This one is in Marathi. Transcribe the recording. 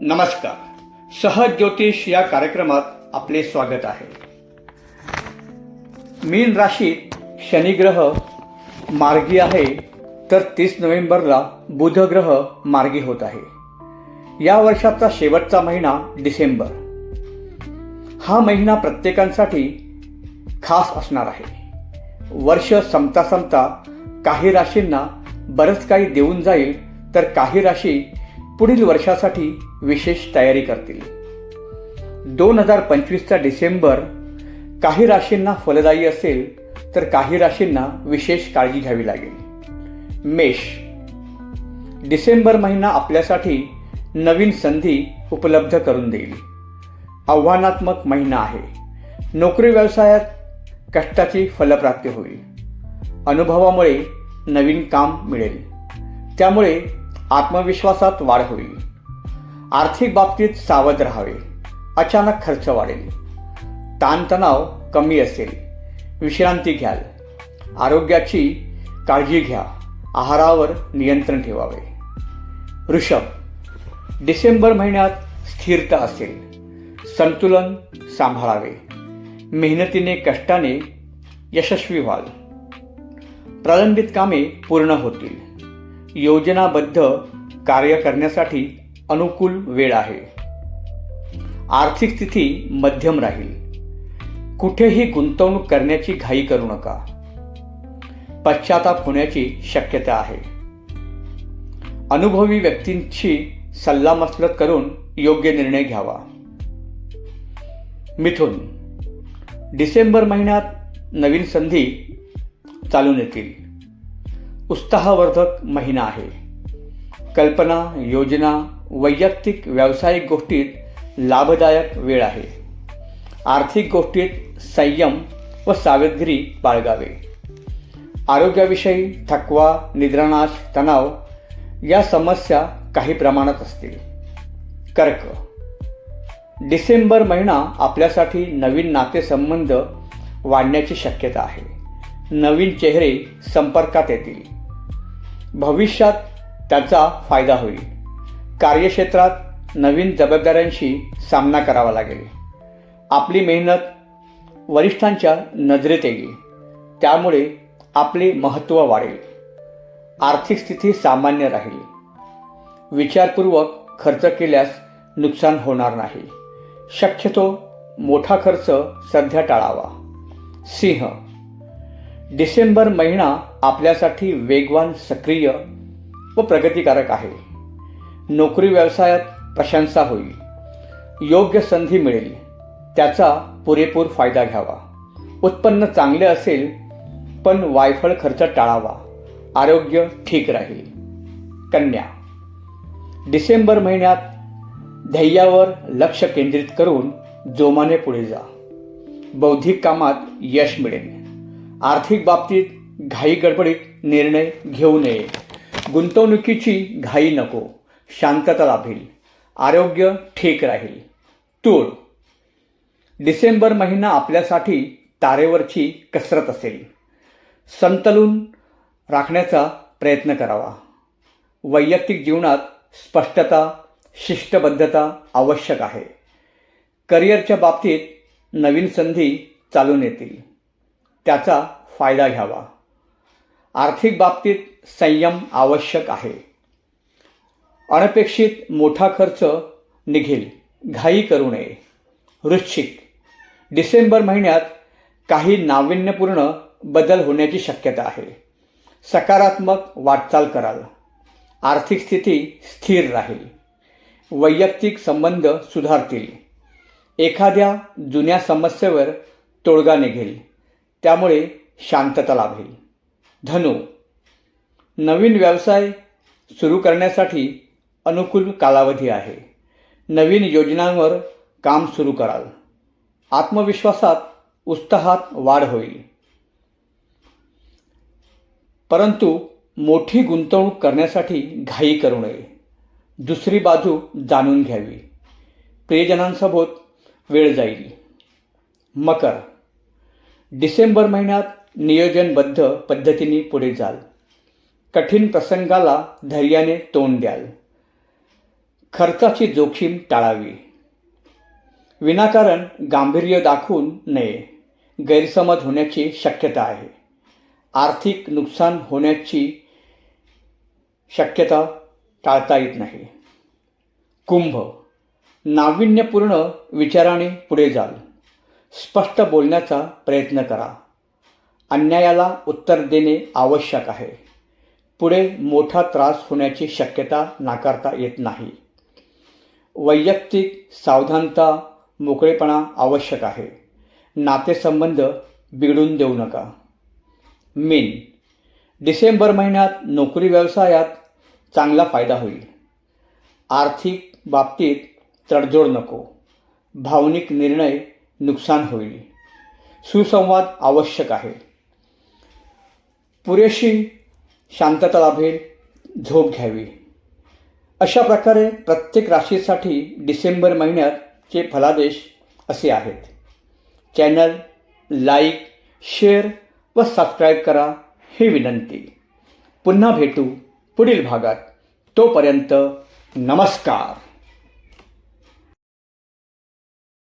नमस्कार. सहज ज्योतिष या कार्यक्रमात आपले स्वागत आहे. मीन राशीत शनिग्रह मार्गी आहे तर तीस नोव्हेंबरला बुध ग्रह मार्गी होत आहे. या वर्षाचा शेवटचा महिना डिसेंबर. हा महिना प्रत्येकांसाठी खास असणार आहे. वर्ष संपता संपता काही राशींना बरंच काही देऊन जाईल तर काही राशी पुढील वर्षासाठी विशेष तयारी करतील. दोन हजार पंचवीसचा डिसेंबर काही राशींना फलदायी असेल तर काही राशींना विशेष काळजी घ्यावी लागेल. मेष. डिसेंबर महिना आपल्यासाठी नवीन संधी उपलब्ध करून देईल. आव्हानात्मक महिना आहे. नोकरी व्यवसायात कष्टाची फलप्राप्ती होईल. अनुभवामुळे नवीन काम मिळेल. त्यामुळे आत्मविश्वासात वाढ होईल. आर्थिक बाबतीत सावध राहावे. अचानक खर्च वाढेल. ताणतणाव कमी असेल. विश्रांती घ्याल. आरोग्याची काळजी घ्या. आहारावर नियंत्रण ठेवावे. वृषभ डिसेंबर महिन्यात स्थिरता असेल. संतुलन सांभाळावे. मेहनतीने कष्टाने यशस्वी व्हाल. प्रलंबित कामे पूर्ण होतील. योजनाबद्ध कार्य करण्यासाठी अनुकूल वेळ आहे. आर्थिक स्थिती मध्यम राहील. कुठेही गुंतवणूक करण्याची घाई करू नका. पश्चाताप होण्याची शक्यता आहे. अनुभवी व्यक्तींची सल्लामसलत करून योग्य निर्णय घ्यावा. मिथुन डिसेंबर महिन्यात नवीन संधी चालून येतील. उत्साहवर्धक महिना आहे. कल्पना योजना वैयक्तिक व्यावसायिक गोष्टीत लाभदायक वेळ आहे. आर्थिक गोष्टीत संयम व सावधगिरी बाळगावे. आरोग्याविषयी थकवा निद्रानाश तणाव या समस्या काही प्रमाणात असतील. कर्क. डिसेंबर महिना आपल्यासाठी नवीन नातेसंबंध वाढण्याची शक्यता आहे. नवीन चेहरे संपर्कात येतील. भविष्यात त्याचा फायदा होईल. कार्यक्षेत्रात नवीन जबाबदाऱ्यांशी सामना करावा लागेल. आपली मेहनत वरिष्ठांच्या नजरेत येईल. त्यामुळे आपले महत्त्व वाढेल. आर्थिक स्थिती सामान्य राहील. विचारपूर्वक खर्च केल्यास नुकसान होणार नाही. शक्यतो मोठा खर्च सध्या टाळावा. सिंह डिसेंबर महिना आपल्यासाठी वेगवान सक्रिय व प्रगतिकारक आहे. नोकरी व्यवसायात प्रशंसा होईल. योग्य संधी मिळेल. त्याचा पुरेपूर फायदा घ्यावा. उत्पन्न चांगले असेल पण वायफळ खर्च टाळावा. आरोग्य ठीक राहील. कन्या. डिसेंबर महिन्यात ध्येयावर लक्ष केंद्रित करून जोमाने पुढे जा. बौद्धिक कामात यश मिळेल. आर्थिक बाबतीत घाई गडबडीत निर्णय घेऊ नये. गुंतवणुकीची घाई नको. शांतता लाभेल. आरोग्य ठीक राहील. तूळ डिसेंबर महिना आपल्यासाठी तारेवरची कसरत असेल. संतलून राखण्याचा प्रयत्न करावा. वैयक्तिक जीवनात स्पष्टता शिष्टबद्धता आवश्यक आहे. करिअरच्या बाबतीत नवीन संधी चालून येतील. त्याचा फायदा घ्यावा. आर्थिक बाबतीत संयम आवश्यक आहे. अनपेक्षित मोठा खर्च निघेल. घाई करू नये. वृश्चिक. डिसेंबर महिन्यात काही नाविन्यपूर्ण बदल होण्याची शक्यता आहे. सकारात्मक वाटचाल कराल. आर्थिक स्थिती स्थिर राहील. वैयक्तिक संबंध सुधारतील. एखाद्या जुन्या समस्येवर तोडगा निघेल. त्यामुळे शांतता लाभेल. धनु नवीन व्यवसाय सुरू करण्यासाठी अनुकूल कालावधी आहे. नवीन योजनांवर काम सुरू कराल. आत्मविश्वासात उत्साहात वाढ होईल. परंतु मोठी गुंतवणूक करण्यासाठी घाई करू नये. दुसरी बाजू जाणून घ्यावी. प्रियजनांसोबत वेळ जाईल. मकर डिसेंबर महिन्यात नियोजनबद्ध पद्धतीने पुढे जाल. कठीण प्रसंगाला धैर्याने तोंड द्याल. खर्चाची जोखीम टाळावी. विनाकारण गांभीर्य दाखवून नये. गैरसमज होण्याची शक्यता आहे. आर्थिक नुकसान होण्याची शक्यता टाळता येत नाही. कुंभ. नाविन्यपूर्ण विचाराने पुढे जाल. स्पष्ट बोलण्याचा प्रयत्न करा. अन्यायाला उत्तर देणे आवश्यक आहे. पुढे मोठा त्रास होण्याची शक्यता नाकारता येत नाही. वैयक्तिक सावधानता मोकळेपणा आवश्यक आहे. नातेसंबंध बिघडून देऊ नका. मीन. डिसेंबर महिन्यात नोकरी व्यवसायात चांगला फायदा होईल. आर्थिक बाबतीत तडजोड नको. भावनिक निर्णय नुकसान होईल. सुसंवाद आवश्यक आहे. पुरेशी शांतता लाभेल झोप घ्यावी. अशा प्रकारे प्रत्येक राशीसाठी डिसेंबर महिन्याचे फलादेश असे आहेत. चॅनल लाईक शेअर व सबस्क्राईब करा ही विनंती. पुन्हा भेटू पुढील भागात. तोपर्यंत नमस्कार.